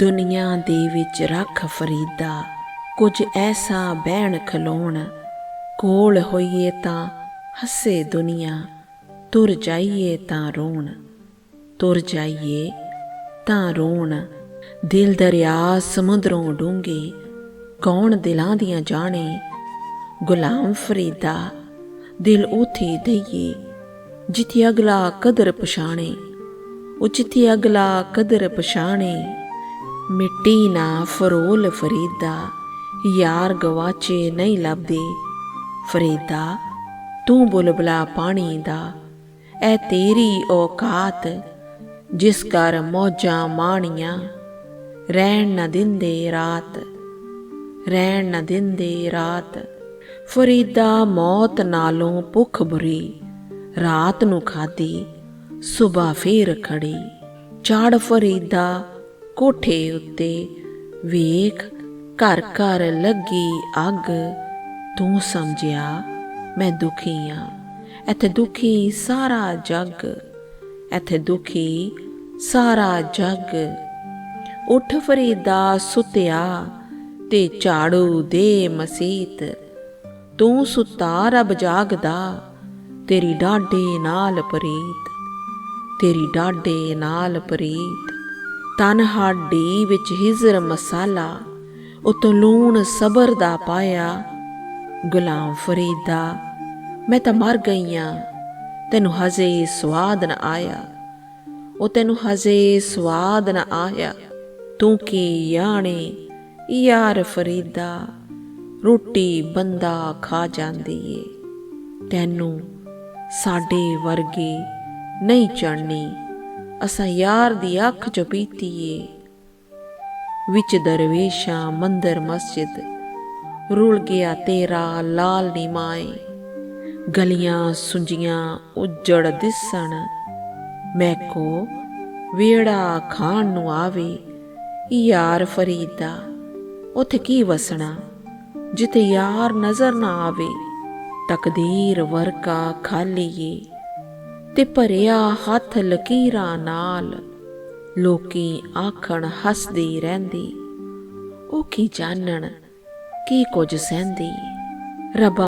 ਦੁਨੀਆ ਦੇ ਵਿੱਚ ਰੱਖ ਫਰੀਦਾ, ਕੁਝ ਐਸਾ ਬਹਿਣ ਖਲੋਣ। ਕੋਲ ਹੋਈਏ ਤਾਂ ਹੱਸੇ ਦੁਨੀਆ, ਤੁਰ ਜਾਈਏ ਤਾਂ ਰੋਣ। ਤੁਰ ਜਾਈਏ ਤਾਂ ਰੋਣ, ਦਿਲ ਦਰਿਆ ਸਮੁੰਦਰੋਂ ਡੂੰਘੇ, ਕੌਣ ਦਿਲਾਂ ਦੀਆਂ ਜਾਣੇ? ਗੁਲਾਮ ਫਰੀਦਾ, ਦਿਲ ਉਥੇ ਦਈਏ, ਜਿੱਥੇ ਅਗਲਾ ਕਦਰ ਪਛਾਣੇ, ਉਹ ਜਿੱਥੇ ਅਗਲਾ ਕਦਰ ਪਛਾਣੇ। ਮਿੱਟੀ ਨਾ ਫਰੋਲ ਫਰੀਦਾ, ਯਾਰ ਗਵਾਚੇ ਨਹੀਂ ਲੱਭਦੇ। ਫਰੀਦਾ, ਤੂੰ ਬੁਲਬਲਾ ਪਾਣੀ ਦਾ, ਐ ਤੇਰੀ ਔਕਾਤ, ਜਿਸ ਕਰ ਮੌਜਾਂ ਮਾਣੀਆਂ, ਰਹਿਣ ਨਾ ਦਿੰਦੇ ਰਾਤ, ਰਹਿਣ ਨਾ ਦਿੰਦੇ ਰਾਤ। ਫਰੀਦਾ ਮੌਤ ਨਾਲੋਂ ਭੁੱਖ ਬੁਰੀ, ਰਾਤ ਨੂੰ ਖਾਦੀ ਸੁਬਾ ਫੇਰ ਖੜੀ। ਚਾੜ ਫਰੀਦਾ ਕੋਠੇ ਉੱਤੇ ਵੇਖ ਘਰ ਘਰ ਲੱਗੀ ਅੱਗ। ਤੂੰ ਸਮਝਿਆ, ਮੈਂ ਦੁਖੀ ਆ। ਇੱਥੇ ਦੁਖੀ ਸਾਰਾ ਜੱਗ। ਇੱਥੇ ਦੁਖੀ ਸਾਰਾ ਜੱਗ। ਉੱਠ ਫਰੀਦਾ ਸੁਤਿਆ ਤੇ ਝਾੜੂ ਦੇ ਮਸੀਤ। ਤੂੰ ਸੁਤਾ ਰਬ ਜਾਗਦਾ, ਤੇਰੀ ਡਾਢੇ ਨਾਲ ਪ੍ਰੀਤ। ਤੇਰੀ ਡਾਢੇ ਨਾਲ ਪ੍ਰੀਤ। ਤਨ ਹਾਡੀ ਵਿੱਚ ਹਿਜ਼ਰ ਮਸਾਲਾ, ਉਤੋਂ ਲੂਣ ਸਬਰ ਦਾ ਪਾਇਆ, ਗੁਲਾਮ ਫਰੀਦਾ, ਮੈਂ ਤਾਂ ਮਰ ਗਈਆਂ ਤੈਨੂੰ ਹਜੇ ਸਵਾਦ ਨਾ ਆਇਆ। ਉਹ ਤੈਨੂੰ ਹਜੇ ਸਵਾਦ ਨਾ ਆਇਆ, ਤੂੰ ਕੀ ਯਾਣੇ ਯਾਰ ਫਰੀਦਾ, ਰੋਟੀ ਬੰਦਾ ਖਾ ਜਾਂਦੀ ਏ, ਤੈਨੂੰ ਸਾਡੇ ਵਰਗੇ ਨਹੀਂ ਚੜਨੀ ਅਸਾਂ ਯਾਰ ਦੀ ਅੱਖ ਚ ਪੀਤੀ ਏ ਵਿੱਚ ਦਰਵੇਸ਼ਾਂ ਮੰਦਰ ਮਸਜਿਦ, ਰੁਲ ਗਿਆ ਤੇਰਾ ਲਾਲ ਨਿਮਾਏ। ਗਲੀਆਂ ਸੁੰਜੀਆਂ ਉਜੜ ਦਿਸਣ, ਮੈਂ ਕੋ ਵੇੜਾ ਖਾਣ ਨੂੰ ਆਵੇ। ਯਾਰ ਫਰੀਦਾ, ਉਥੇ ਕੀ ਵਸਣਾ? ਜਿੱਥੇ ਯਾਰ ਨਜ਼ਰ ਨਾ ਆਵੇ, ਤਕਦੀਰ ਵਰਕਾ ਖਾਲੀਏ। ਤੇ ਭਰਿਆ ਹੱਥ ਲਕੀਰਾਂ ਨਾਲ। ਲੋਕੀ ਆਖਣ, ਹੱਸਦੀ ਰਹਿੰਦੀ। ਉਹ ਕੀ ਜਾਣਨ, ਕੀ ਕੁਝ ਸਹਿੰਦੀ। ਰੱਬਾ